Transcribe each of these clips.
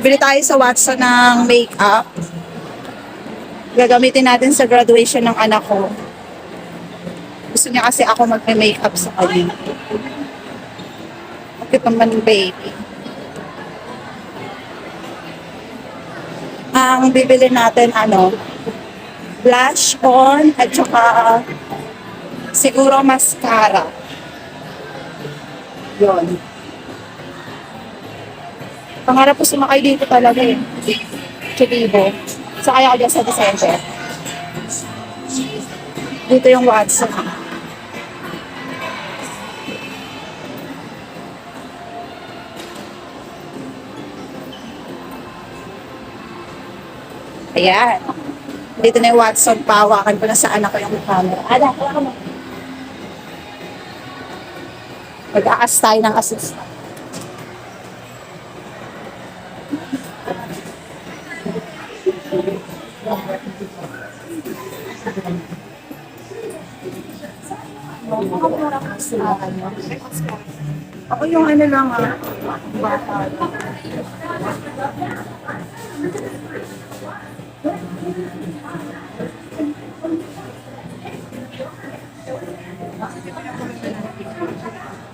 Bili tayo sa Watson ng makeup. Gagamitin natin sa graduation ng anak ko. Gusto niya kasi ako magme-makeup sa kanya. Bakit naman baby? Ang bibili natin ano, blush on at saka siguro mascara. Yun. Pangarap ko sumakay dito talaga eh. Chibibo. Sakay ako dyan sa December. Dito yung Watson. Ayan. Dito na yung Watson. Pawakan ko na sa anak ko yung camera. Ada, wala ka mo. Mag-aas tayo ng assistant. Ako yung ano lang ah. Bata.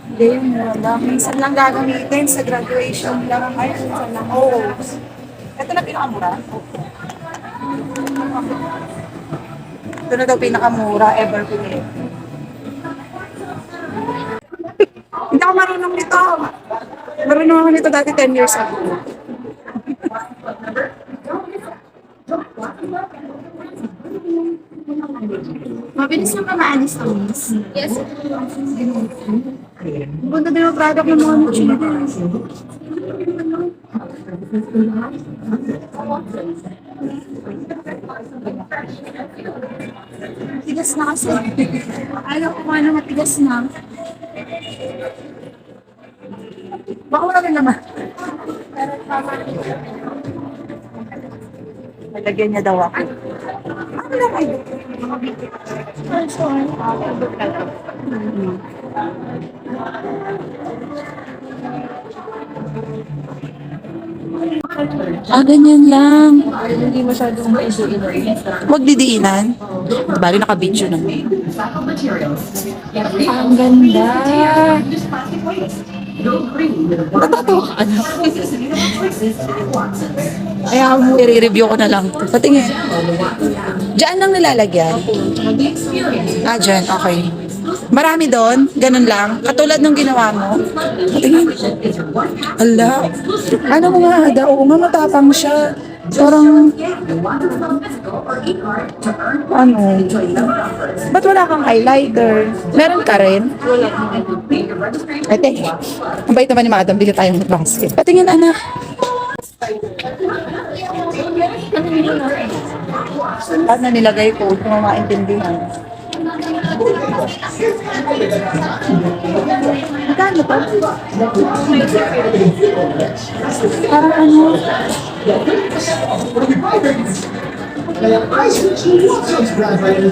Hindi yun wala. Minsan lang gagamitin sa graduation lang. Ay, minsan lang. Oo. Ito na pinakamura? Ito na daw pinakamura ever ko eh. Hindi ako marunong nito. Marunong ako nito dati 10 years ago. Mabilis lang ka maalis to, miss. Yes. Ganda din ang product ng mga machine. Tigas na kasi. Alam ko ano matigas na. Wala rin naman. Nalagyan niya daw ako. Ano lang kayo? Ay, sorry. Ah, ganyan lang. Hindi masyadong maido-ino. Huwag didiinan. Bali, naka-video na. Ang ganda. Natatawa ka, ano? Kaya mo, i-review ko na lang. Patingin. Diyan lang nilalagyan. Ah, dyan. Okay. Marami doon. Ganun lang. Katulad nung ginawa mo. Patingin. Ala. Ano mo nga, Ada? Oo nga, matapang siya. Parang, ano, ba't wala kang highlighter? Meron ka rin? Ate, ang bait naman ni Madam, bigyan tayo ng basket. Patingin, anak. Ano nilagay ko? Mo maintindihan. Magkano pa? Parang ano?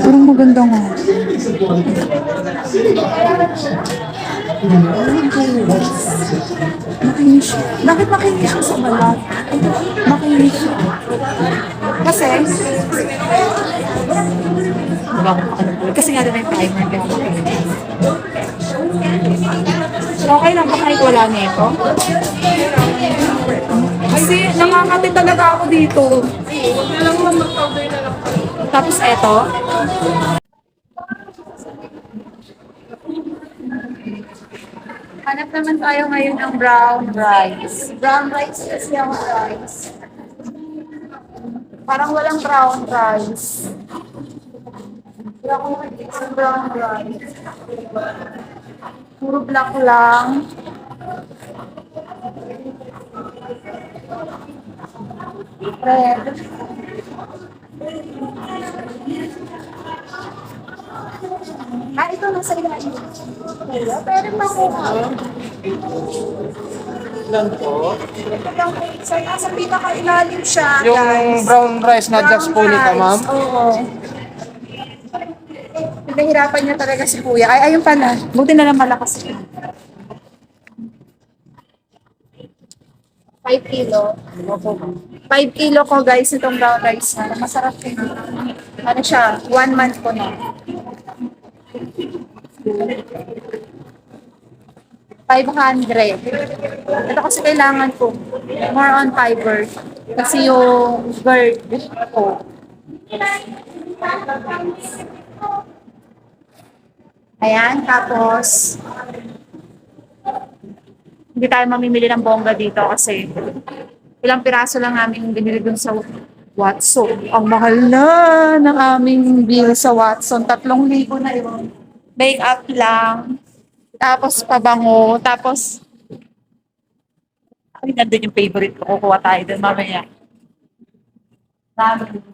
Parang maganda nga. Makinis siya. Bakit makinis siya sa balat? Makinis siya. Kasi? Kasi nga din may primer kaya makinis. Okay lang ba kahit wala nito? Kasi nangangati talaga ako dito. Tapos eto. Hanap naman tayo ngayon ng brown rice. Brown rice kasi ang rice. Parang walang brown rice. Wala akong makikita sa brown rice. Puro black lang. Red. Ah, ito nasa ilalim. Kuya, pwede makuha. Ilan po? Ito lang po, sa nasa pinaka-ilalim siya, Yung guys. brown rice na just po nito, rice, ma'am? Oo. Pinahirapan niya talaga si kuya. Ay, ayun pala. Buti na lang malakas siya. 5 kilo. 5 kilo ko guys itong brown rice na. Masarap yun. Ano siya? 1 month ko na. 500. Ito kasi kailangan ko. More on fiber. Kasi yung bird ko. Ayan, tapos hindi tayo mamimili ng bongga dito kasi ilang piraso lang namin binili dun sa Watson. Ang mahal na ng aming bill sa Watson. Tatlong libo na yun. Make up lang. Tapos pabango. Tapos ay, nandun yung favorite ko. Kukuha tayo dun mamaya. Dami.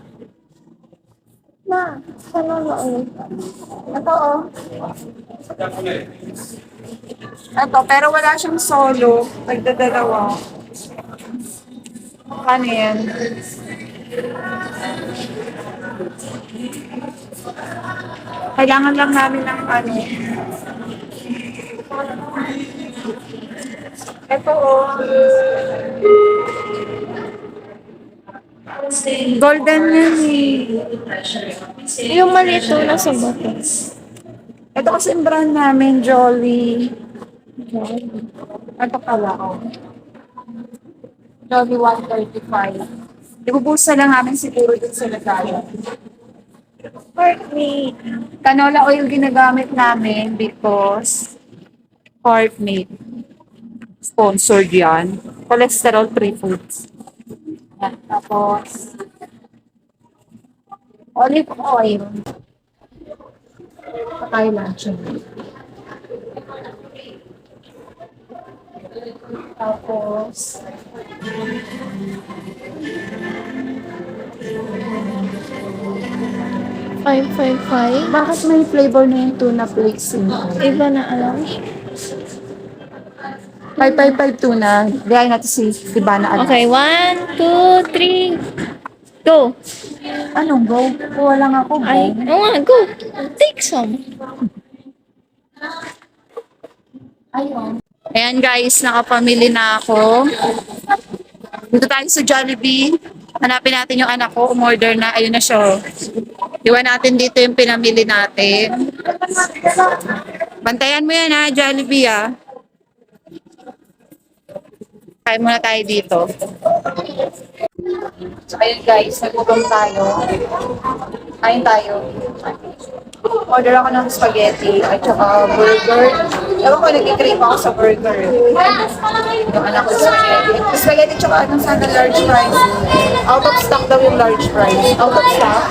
Ma, canola oil. Ito, oh. Ito, pero wala siyang solo. Nagdadalawa. Ano yan? Kailangan lang namin ng ano. Ito, oh. Golden yan eh. Yung maliit to nasa bato. Ito kasi yung brand namin, Jolly. Ito pala, oh. Jolly 135. Ibubusa lang namin siguro dun sa lagayan. Pork meat. Canola oil ginagamit namin because pork meat. Sponsored yan. Cholesterol free foods. Yan. Tapos, olive oil. Patay lang siya. Tapos, Five, five, five. bakit may flavor na yung tuna flakes? Iba na alam. 555 tuna. Gaya natin si Diba na ano. Okay, one, two, three, go. Anong go? Kuha lang ako, go. Ay, oo nga, go. Take some. Ayun. Ayan guys, nakapamili na ako. Dito tayo sa Jollibee. Hanapin natin yung anak ko. Umorder na. Ayun na siya. Iwan natin dito yung pinamili natin. Bantayan mo yan ha, Jollibee ha. Kain muna tayo dito. So, ayun guys, nagutom tayo. Kain tayo. Order ako ng spaghetti at saka burger. Ewan ko, nag-crave ako sa burger. Yung anak ko spaghetti. Spaghetti tsaka anong sana large fries. Out of stock daw yung large fries. Out of stock.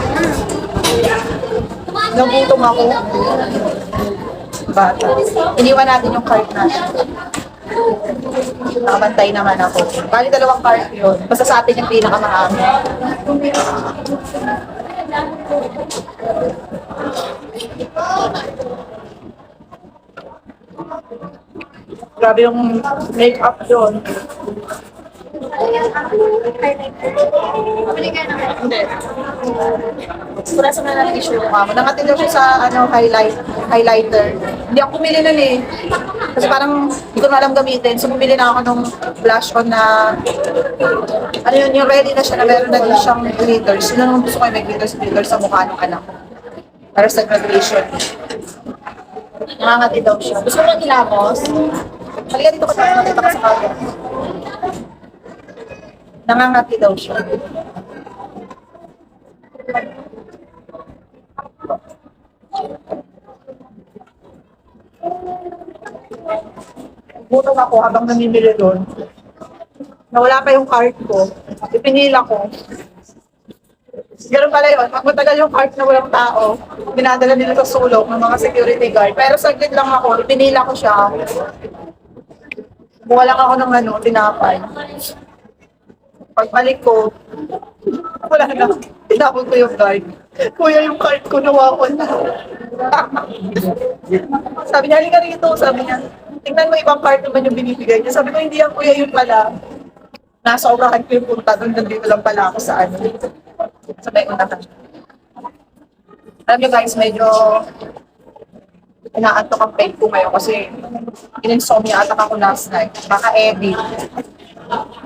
Nagutom ako. Bata. Iniwan natin yung cart natin. Nakabantay naman ako. Bali dalawang cart yun. Basta sa atin yung pinakamarami. Grabe yung make-up doon. Hindi. Wala sa mga issue yung mama. Nangatin daw siya sa ano, highlight, highlighter. Hindi ako pumili nun eh. Kasi parang hindi ko na alam gamitin. So bumili na ako nung blush on na ano yun, yung ready na siya na meron na din siyang glitters. Yun ang gusto ko yung may glitters, glitters sa mukha ng anak ko. Para sa graduation. Nangangati daw siya. Gusto mo lang ilamos? Halika dito ka nakita ka sa kanya. Nangangati daw siya. Ako habang namimili doon. Nawala pa yung cart ko. Ipinila ko. Ganun pala yun. Pag matagal yung cart na walang tao, dinadala nila sa sulok ng mga security guard. Pero saglit lang ako, ipinila ko siya. Lang ako ng ano, tinapay. Pagbalik ko, wala na. Tinapon ko yung card. Kuya, yung card ko nawawala. sabi niya, halika rito. Sabi niya, tingnan mo ibang card naman yung binibigay niya. Sabi ko, hindi yan kuya yun pala. Nasa obrahan ko yung punta doon. Nandito lang pala ako sa ano. Sa may unahan. Alam niyo guys, medyo inaantok ang pain ko ngayon kasi in-insomnia attack ako last night. Baka edit.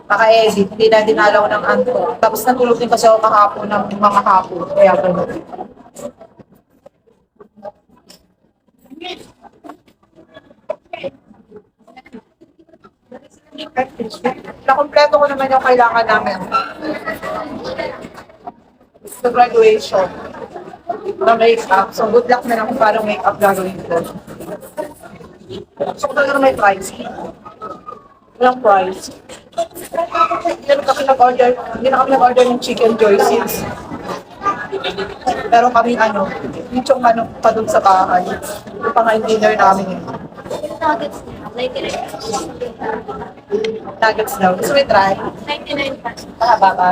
Baka edit. Hindi na dinalaw ng antok. Tapos natulog din kasi ako kahapon ng mga hapon. Kaya gano'n. Nakompleto ko naman yung kailangan namin. Sa graduation na make-up. So, good luck na lang kung paano make-up gagawin ko. So, talaga may price. Walang price. Hindi na kami nag-order, hindi na kami nag-order ng chicken joyces. Pero kami ano, yung manok pa dun sa bahay. Pa yung dinner namin yun. Nuggets na. 99 Nuggets daw. Gusto mo i-try? 99 pesos. Mahaba ba?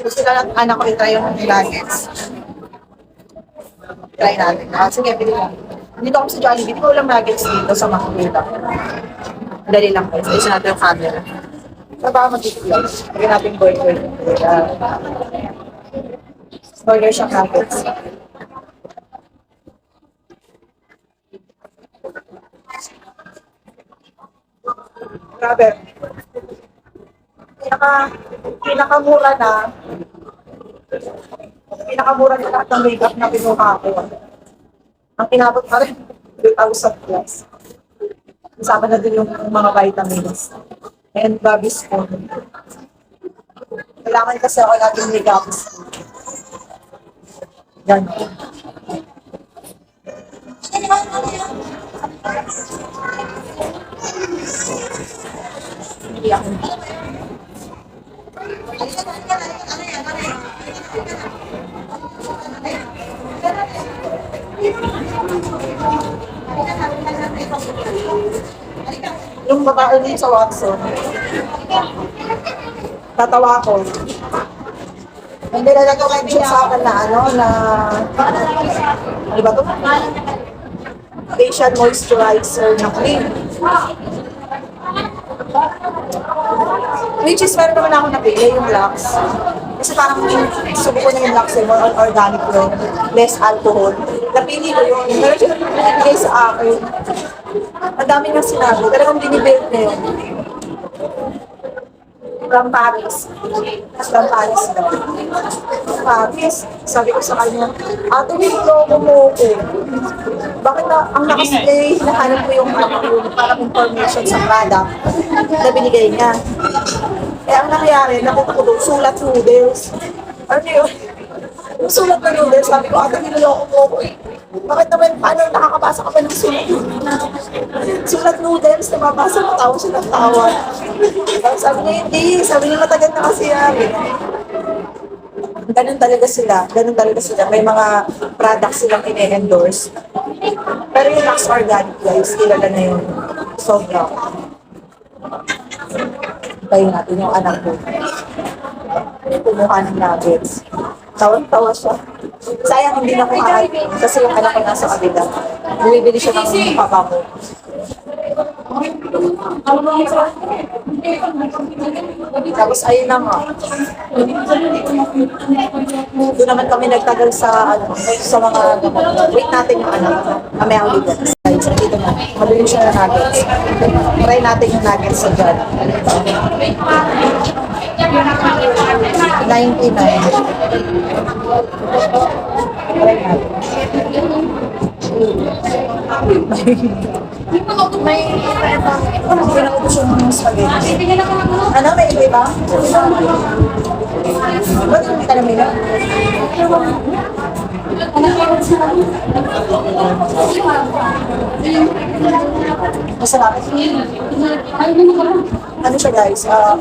Gusto na lang anak ko i-try yung nuggets. Try natin. Ah, sige, bili lang. Dito ako sa Jollibee. Hindi ko ulam nuggets dito sa Makikita. Dali lang guys. Ayusin natin yung camera. Sa baka mag-vlog. Lagyan natin burger. Uh, burger siya nuggets. Grabe. Pinaka, pinakamura na pinakamura na lahat ng makeup na pinuha ko. Ang pinabot pa rin, 2,000 plus. Kasama na din yung mga vitamins. And Bobby Spoon. Kailangan kasi ako laging makeup. Yan. Hindi ako. Yung babae din sa Watson. Tatawa ko. Hindi na siya sa akin na ano, na... Ano ba ito? Facial moisturizer na cream. Which is, meron naman ako napili yung Lux. Kasi parang subo ko na yung Lux, more organic yun, less alcohol. Napili ko yun. Meron siya pinibigay sa akin. Ang dami niyang sinabi. Talagang binibuild na yun. From Paris. From Paris daw. Paris. Sabi ko sa kanya, ate, niloko mo ko. Bakit na, ang eh, hinahanap ko yung, ano, yung parang information sa product na binigay niya. Eh, ang nangyari, nakita ko doon, sulat noodles. Ano yun? Yung sulat na noodles, sabi ko, ate, niloko mo ko eh. Bakit naman, paano nakakabasa ka pa ng sulat? sulat noodles, nababasa mo, tawa siya ng tawa. Tapos sabi niya, hindi. Sabi niya, matagal na kasi yan. Ganun talaga sila. Ganun talaga sila. May mga products silang ine-endorse. Pero yung Lux Organic guys, kilala na yun. Sobra. Tayo natin yung anak ko. Kumuha ng nuggets. Tawang-tawa siya. Sayang hindi na kumain kasi yung anak ko nasa kabila. Bumibili siya ng pabango. Tapos ayun na nga. Doon naman kami nagtagal sa ano, sa mga wait natin yung ano, mamaya ulit. Guys, dito na. Mabili siya ng nuggets. Try natin yung nuggets sa dyan. 99. Try natin. May pinaubos yung spaghetti. Ano, may iba ba? Ba't hindi ka namin Masarap. Ano siya guys? Ah,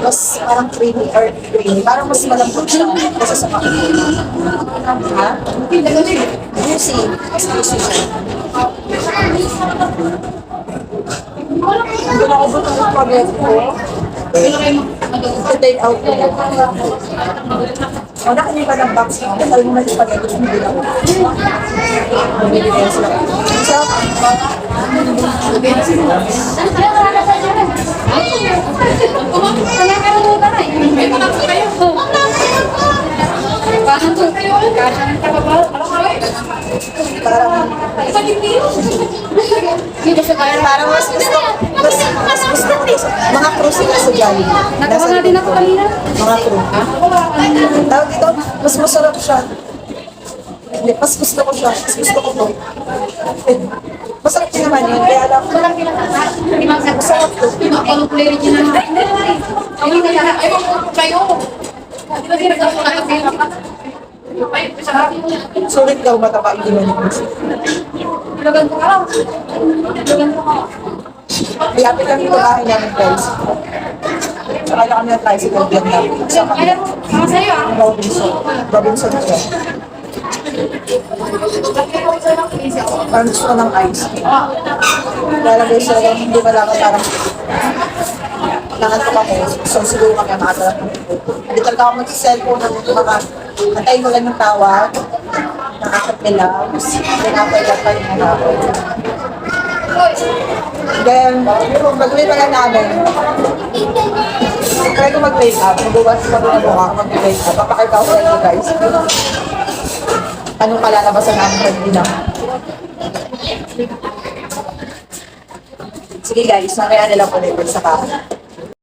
mas parang creamy or creamy. Parang mas malambot siya kasi sa mga. Ha? Juicy. Mas juicy siya. Hindi na ubot ang spaghetti ko. I-take out ko. O, nakinig ka ng box mo. Sabi mo na yung spaghetti, hindi lang. Bumili kayo sila. So, parang, parang mas gusto, mas, mas gusto ko mga crew sila sa Jollibee. Nasa natin ako kanina. Mga crew. Tawag dito, mas masarap siya. Hindi, mas gusto ko siya. Mas gusto ko to. Masarap din naman yun. Kaya alam ko, masarap to. Sulit daw mataba yung ginawa ko. Malapit lang dito bahay guys. Sakay na kami ng tricycle dyan namin. Sa kami. Robinson. Robinson siya. Parang gusto ko ng ice. Lalagay siya lang, hindi ba lang parang nangantok ako. So siguro kami makatalap ng Hindi talaga ako mag-cellphone ng mga antayin ko lang ng tawag. Nakakapilabs. Pinapay lang pa yung mga ako. Then, pag-uwi pa lang namin, try ko mag-wake up. Magbuwas ko na mukha ako mag-wake up. Papakita ko sa inyo guys. Anong kalalabasan namin pag lang. Sige guys, mamaya nila po ulit sa kama.